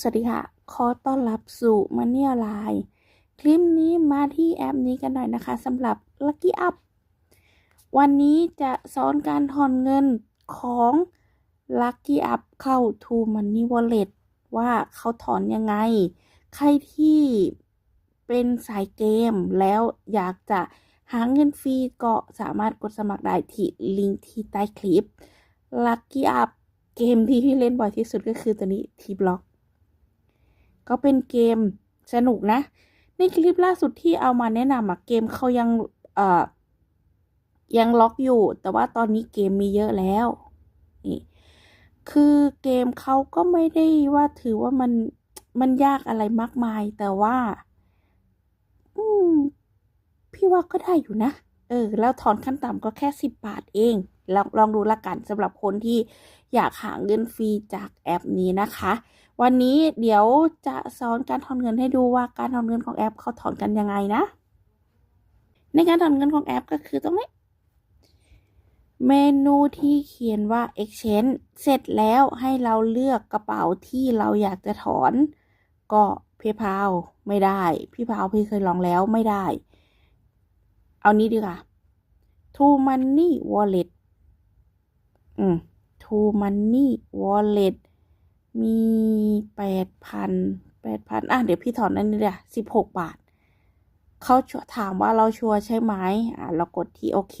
สวัสดีค่ะ ขอต้อนรับสู่มันเนี่ออนไลน์คลิปนี้มาที่แอปนี้กันหน่อยนะคะสำหรับ Lucky Up วันนี้จะสอนการถอนเงินของ Lucky Up เข้า To Money Wallet ว่าเขาถอนยังไง ใครที่เป็นสายเกมแล้วอยากจะหาเงินฟรีก็สามารถกดสมัครได้ที่ลิงก์ที่ใต้คลิป Lucky Up เกมที่พี่เล่นบ่อยที่สุดก็คือตัวนี้ T Block ก็ ก็เป็นเกมสนุกนะ ในคลิปล่าสุดที่เอามาแนะนำอะเกมเขายังเอ่อยังล็อกอยู่ แต่ว่าตอนนี้เกมมีเยอะแล้วนี่คือเกมเขาก็ไม่ได้ว่าถือว่ามันมันยากอะไรมากมาย แต่ว่า อืม พี่ว่าก็ได้อยู่นะ เออ แล้วถอนขั้นต่ำก็แค่สิบบาทเอง ลองลองดูละกันสำหรับคนที่อยากหาเงินฟรีจากแอปนี้นะคะ วันนี้เดี๋ยวจะสอนการถอนเงินให้ดูว่าการถอนเงินของแอปเขาถอนกันยังไงนะ ในการถอนเงินของแอปก็คือตรงนี้เมนูที่เขียนว่า exchange เสร็จแล้วให้เราเลือกกระเป๋าที่เราอยากจะถอน ก็เพย์พาไม่ได้ พี่พาวพี่เคยลองแล้วไม่ได้ เอานี้ดีกว่า To Money Wallet อืม To Money Wallet มีแปดพันแปดพันอะ เดี๋ยวพี่ถอนอันนี้เดี๋ยวสิบหกบาท เขาถามว่าเราชัวร์ใช่ไหมอะ เรากดที่โอเค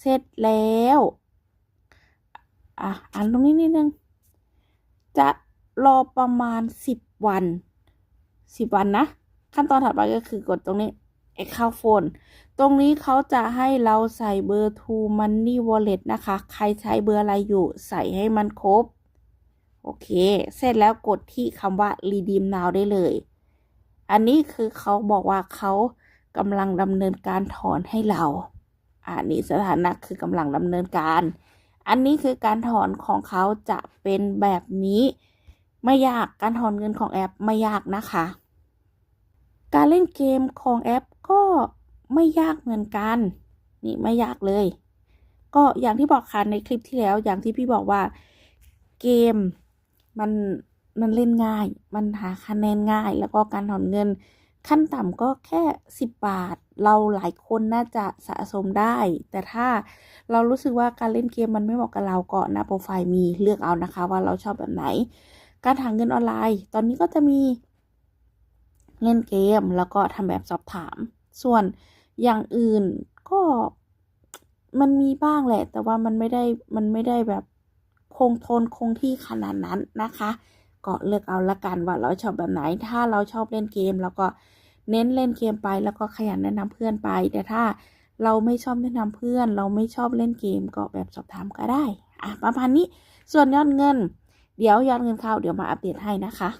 เสร็จแล้ว อะ อ่านตรงนี้นิดนึง จะรอประมาณสิบวันสิบวันนะ ขั้นตอนถัดไปก็คือกดตรงนี้ Account Phone ตรงนี้เขาจะให้เราใส่เบอร์ To Money Wallet นะคะ ใครใช้เบอร์อะไรอยู่ใส่ให้มันครบ โอเค เสร็จแล้วกดที่คำว่า redeem now ได้เลย อันนี้คือเขาบอกว่าเขากำลังดำเนินการถอนให้เรา อันนี้สถานะคือกำลังดำเนินการ อันนี้คือการถอนของเขาจะเป็นแบบนี้ ไม่ยาก การถอนเงินของแอปไม่ยากนะคะ การเล่นเกมของแอปก็ไม่ยากเหมือนกัน นี่ไม่ยากเลย ก็อย่างที่บอกค่ะในคลิปที่แล้ว อย่างที่พี่บอกว่าเกม มันมันเล่นง่าย มันหาคะแนนง่าย แล้วก็การถอนเงิน ขั้นต่ำก็แค่สิบบาท เราหลายคนน่าจะสะสมได้ แต่ถ้าเรารู้สึกว่าการเล่นเกมมันไม่เหมาะกับเราก็หน้าโปรไฟล์มีเลือกเอานะคะ ว่าเราชอบแบบไหน การหาเงินออนไลน์ ตอนนี้ก็จะมีเล่นเกมแล้วก็ทำแบบสอบถาม ส่วนอย่างอื่นก็มันมีบ้างแหละ แต่ว่ามันไม่ได้มันไม่ได้แบบ คงทนคงที่ขนาดนั้นนะคะก็เลือกเอาละกันว่าเราชอบแบบไหน ถ้าเราชอบเล่นเกมแล้วก็เน้นเล่นเกมไป แล้วก็ขยันแนะนำเพื่อนไป แต่ถ้าเราไม่ชอบแนะนำเพื่อน เราไม่ชอบเล่นเกมก็แบบสอบถามก็ได้ อะประมาณนี้ ส่วนยอดเงิน เดี๋ยวยอดเงินเข้าเดี๋ยวมาอัปเดตให้นะคะ